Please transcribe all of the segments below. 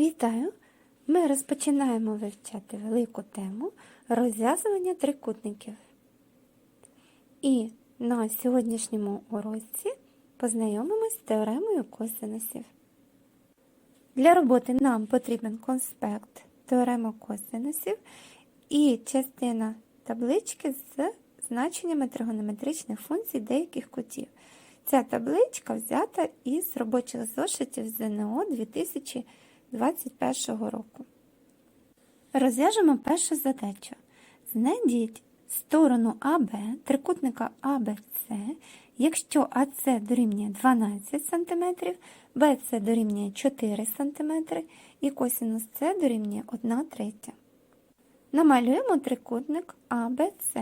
Вітаю! Ми розпочинаємо вивчати велику тему розв'язування трикутників. І на сьогоднішньому уроці познайомимось з теоремою косинусів. Для роботи нам потрібен конспект теорема косинусів і частина таблички з значеннями тригонометричних функцій деяких кутів. Ця табличка взята із робочих зошитів ЗНО 2021 року. Розв'яжемо першу задачу. Знайдіть сторону АБ трикутника АБЦ, якщо АЦ дорівнює 12 см, БЦ дорівнює 4 см і косинус С дорівнює 1 третя. Намалюємо трикутник АБЦ.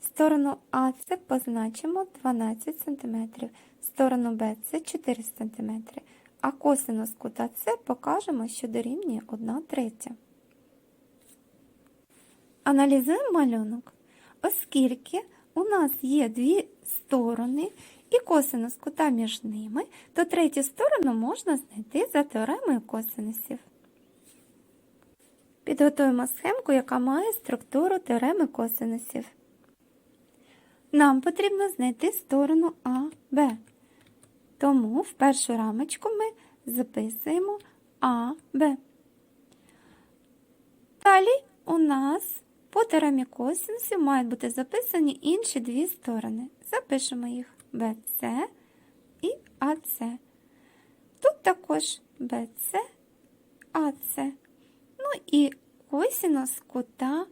Сторону АЦ позначимо 12 см, сторону БЦ 4 см, а косинус кута С покажемо, що дорівнює 1 третя. Аналізуємо малюнок. Оскільки у нас є дві сторони і косинус кута між ними, то третю сторону можна знайти за теоремою косинусів. Підготуємо схемку, яка має структуру теореми косинусів. Нам потрібно знайти сторону АБ. Тому в першу рамочку ми записуємо АБ. Далі у нас по теоремі мають бути записані інші дві сторони. Запишемо їх BC і AC. Тут також BC, AC. Ну і косинус кута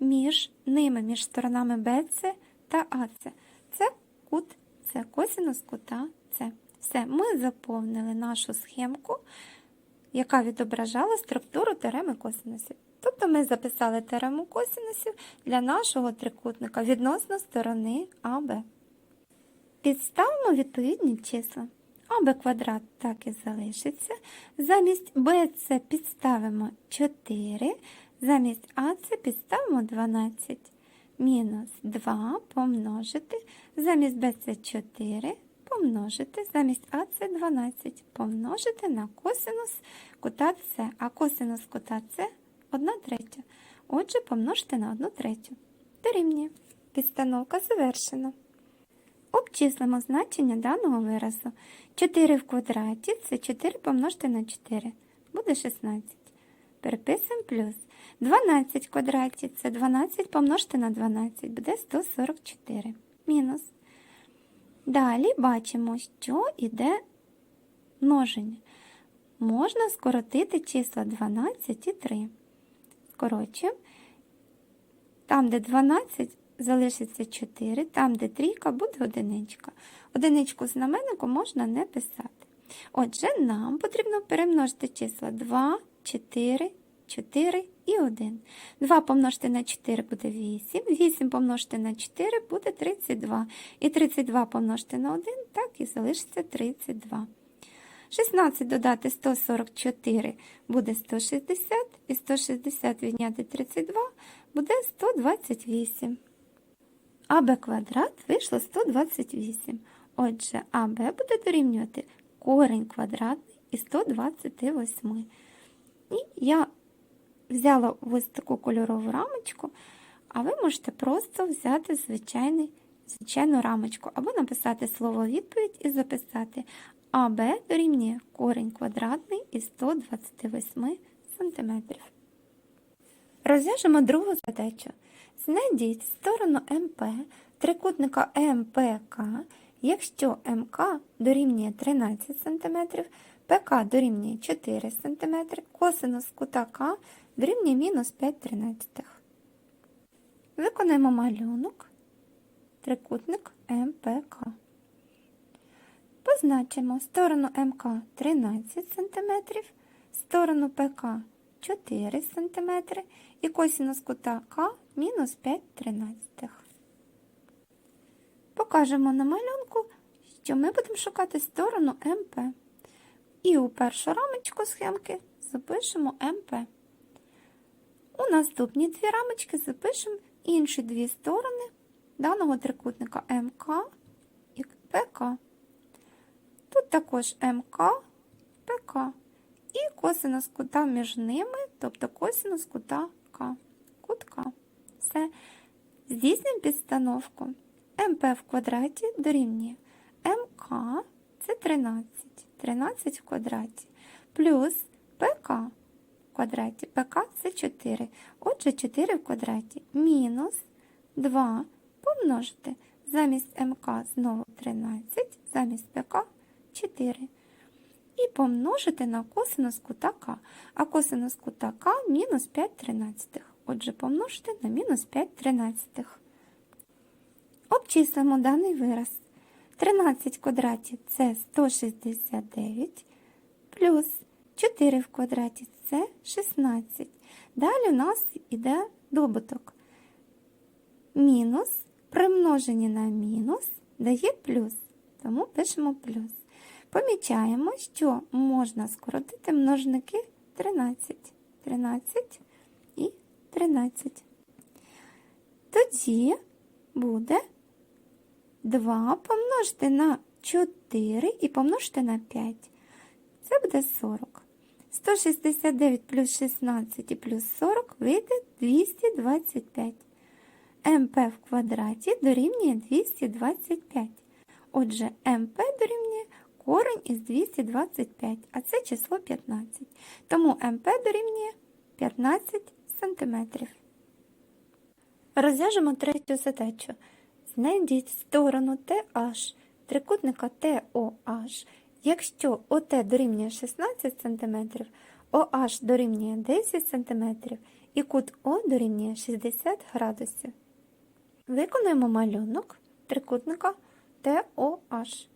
між ними, між сторонами BC та АЦ. Це кут С, косинус кута С. Все, ми заповнили нашу схемку, яка відображала структуру теореми косинусів. Тобто ми записали теорему косинусів для нашого трикутника відносно сторони АБ. Підставимо відповідні числа. АБ квадрат так і залишиться. Замість BC підставимо 4, замість АЦ підставимо 12 мінус 2 помножити, замість BC 4 помножити, замість АЦ 12 помножити на косинус кута С, а косинус кута С 1 третя. Отже, помножити на 1 третю. Дорівнює. Підстановка завершена. Обчислимо значення даного виразу. 4 в квадраті це 4 помножити на 4. Буде 16. Переписуємо плюс. 12 в квадраті це 12 помножити на 12, буде 144. Мінус. Далі бачимо, що йде множення. Можна скоротити числа 12 і 3. Скорочуємо. Там, де 12, залишиться 4, там, де трійка, буде одиничка. Одиничку знаменнику можна не писати. Отже, нам потрібно перемножити числа 2, 4, 4 і 1. 2 помножити на 4 буде 8, 8 помножити на 4 буде 32. І 32 помножити на 1, так і залишиться 32. 16 додати 144 буде 160, і 160 відняти 32 буде 128. АБ квадрат вийшло 128. Отже, АБ буде дорівнювати корень квадратний із 128. І я взяла ось таку кольорову рамочку, а ви можете просто взяти звичайний, звичайну рамочку, або написати слово відповідь і записати АБ дорівнює корень квадратний із 128 см. Розв'яжемо другу задачу. Знайдіть сторону МП трикутника МПК, якщо МК дорівнює 13 см, ПК дорівнює 4 см, косинус кута К дорівнює мінус 5 тринадцятих. Виконаємо малюнок трикутник МПК. Позначимо сторону МК 13 см, сторону ПК 4 см і косинус кута К мінус 5 тринадцятих. Покажемо на малюнку, що ми будемо шукати сторону МП. І у першу рамочку схемки запишемо МП. У наступні дві рамочки запишемо інші дві сторони даного трикутника МК і ПК. Тут також МК, ПК і косинус кута між ними, тобто косинус кута К. Кут К. Все. Здійснюємо підстановку. МП в квадраті дорівнює МК це 13. 13 в квадраті. Плюс ПК квадраті. ПК це 4. Отже, 4 в квадраті. Мінус 2 помножити. Замість МК знову 13, замість ПК 4. І помножити на косинус кута К. А косинус кута К мінус 5 тринадцятих. Отже, помножити на мінус 5 тринадцятих. Обчислимо даний вираз. 13 в квадраті це 169, плюс 4 в квадраті це 16. Далі у нас йде добуток. Мінус примножені на мінус дає плюс, тому пишемо плюс. Помічаємо, що можна скоротити множники 13. 13 і 13. Тоді буде 2 помножити на 4 і помножити на 5. Це буде 40. 169 плюс 16 і плюс 40 вийде 225. МП в квадраті дорівнює 225. Отже, МП дорівнює корень із 225, а це число 15. Тому МП дорівнює 15 см. Розв'яжемо третю задачу. Знайдіть сторону TH трикутника TOH, якщо ОТ дорівнює 16 см, OH дорівнює 10 см і кут О дорівнює 60 градусів. Виконуємо малюнок трикутника TOH.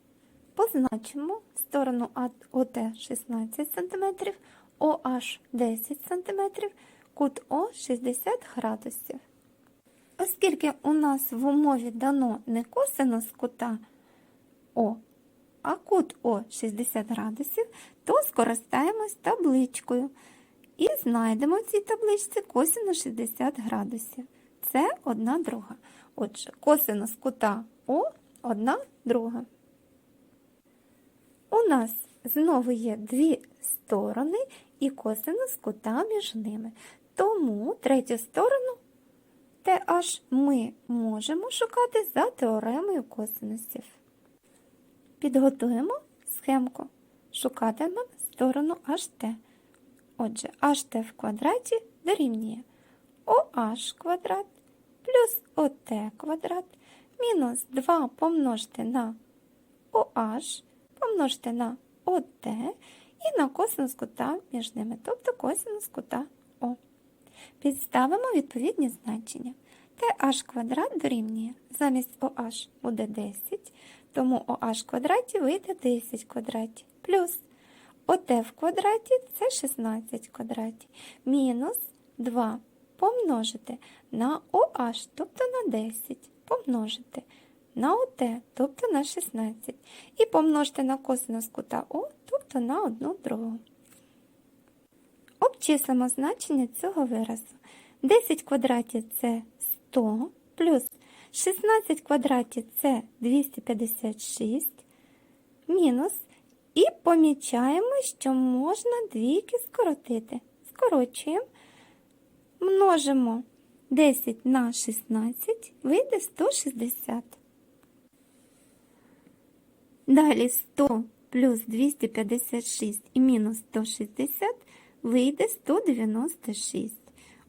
Позначимо сторону ОТ 16 см, OH 10 см, кут О 60 градусів. Оскільки у нас в умові дано не косинус кута О, а кут О 60 градусів, то скористаємось табличкою і знайдемо в цій табличці косинус 60 градусів. Це одна друга. Отже, косинус кута О одна друга. У нас знову є дві сторони і косинус кута між ними. Тому третю сторону TH ми можемо шукати за теоремою косинусів. Підготуємо схемку. Шукатимемо сторону HT. Отже, HT в квадраті дорівнює OH квадрат плюс OT квадрат мінус 2 помножити на OH помножити на OT і на косинус кута між ними, тобто косинус кута О. Підставимо відповідні значення. TH квадрат дорівнює замість OH буде 10, тому OH в квадраті вийде 10 квадратів. Плюс OT в квадраті це 16 квадратів. Мінус 2 помножити на OH, тобто на 10, помножити на OT, тобто на 16. І помножити на косинус кута О, тобто на 1 другу. Обчислимо значення цього виразу. 10 квадратів це 100, плюс 16 квадратів це 256, мінус. І помічаємо, що можна двійки скоротити. Скорочуємо, множимо 10 на 16, вийде 160. Далі 100 плюс 256 і мінус 160 вийде 196.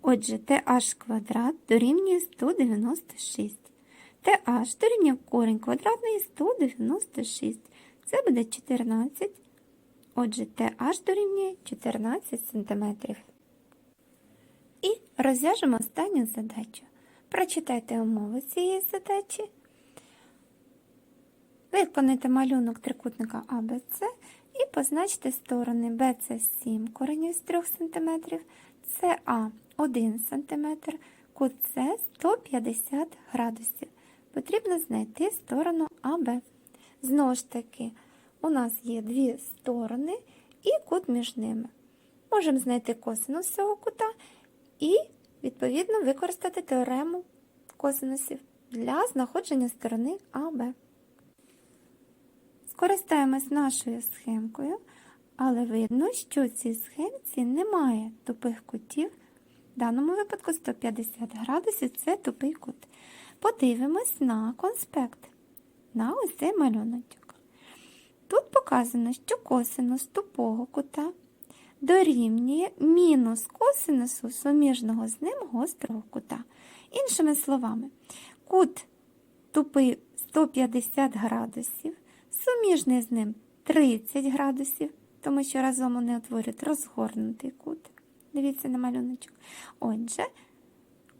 Отже, TH квадрат дорівнює 196. TH дорівнює корінь квадратний 196. Це буде 14. Отже, TH дорівнює 14 см. І розв'яжемо останню задачу. Прочитайте умови цієї задачі. Виконайте малюнок трикутника ABC і позначте сторони BC 7 коренів з 3 см, CA 1 см, кут С 150 градусів. Потрібно знайти сторону АБ. Знову ж таки, у нас є дві сторони і кут між ними. Можемо знайти косинус цього кута і, відповідно, використати теорему косинусів для знаходження сторони АБ. Скористаємось нашою схемкою, але видно, що в цій трикутниці немає тупих кутів. В даному випадку 150 градусів це тупий кут. Подивимось на конспект, на ось цей малюночок. Тут показано, що косинус тупого кута дорівнює мінус косинусу суміжного з ним гострого кута. Іншими словами, кут тупий 150 градусів, суміжний з ним 30 градусів, тому що разом вони утворюють розгорнутий кут. Дивіться на малюночок. Отже,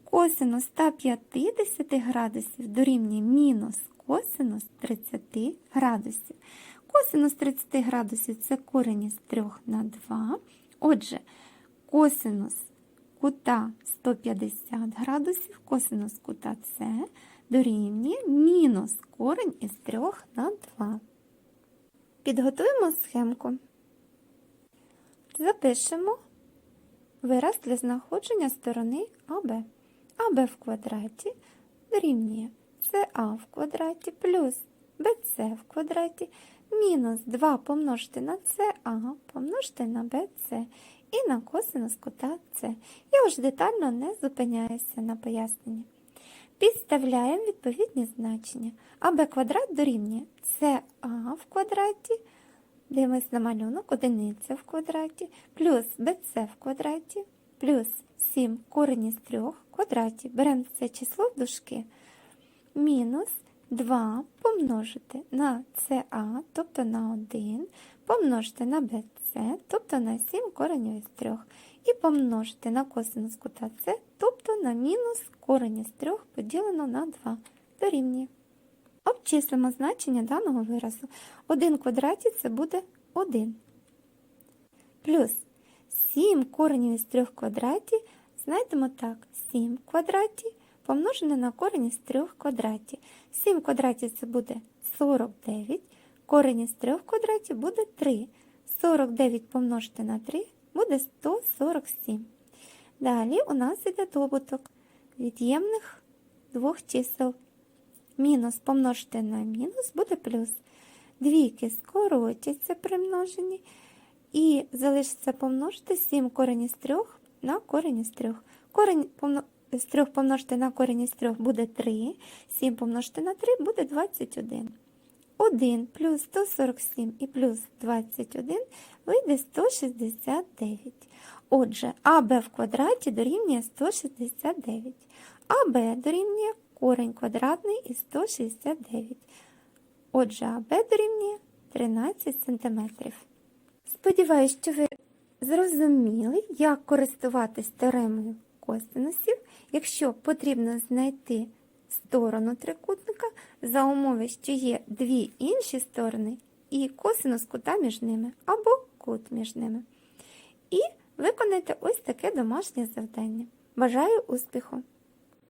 косинус 150 градусів дорівнює мінус косинус 30 градусів. Косинус 30 градусів це корень із 3 на 2. Отже, косинус кута 150 градусів, косинус кута С дорівнює мінус корень із 3 на 2. Підготуємо схемку. Запишемо вираз для знаходження сторони АБ. АБ в квадраті дорівнює. СА в квадраті плюс БЦ в квадраті. Мінус 2 помножити на СА помножити на БЦ і на косинус кута С. Я вже детально не зупиняюся на поясненні. Підставляємо відповідні значення. АБ квадрат дорівнює. СА в квадраті, дивимось на малюнок, одиниця в квадраті, плюс БЦ в квадраті, плюс 7 корені з 3 в квадраті. Беремо це число в дужки. Мінус 2 помножити на СА, тобто на 1, помножити на БЦ, тобто на 7 коренів із 3, і помножити на косинус кута С, тобто на мінус корень із 3 поділено на 2 дорівнює. Обчислимо значення даного виразу. 1 квадраті це буде 1. Плюс 7 коренів із 3 в квадраті знайдемо так. 7 в квадраті помножене на корень із 3 в квадраті. 7 в квадраті це буде 49, корень із 3 в квадраті буде 3. 49 помножити на 3 буде 147. Далі у нас іде добуток від'ємних двох чисел. Мінус помножити на мінус буде плюс. Двійки скоротяться при множенні. І залишиться помножити 7 корень із 3 на корень із 3. Корень з 3 помножити на корень із 3 буде 3. 7 помножити на 3 буде 21. 1 плюс 147 і плюс 21 вийде 169. Отже, АБ в квадраті дорівнює 169. АБ дорівнює корень квадратний із 169. Отже, АБ дорівнює 13 см. Сподіваюсь, що ви зрозуміли, як користуватись теоремою косинусів, якщо потрібно знайти сторону трикутника за умови, що є дві інші сторони, і косинус кута між ними або кут між ними. І виконайте ось таке домашнє завдання. Бажаю успіху!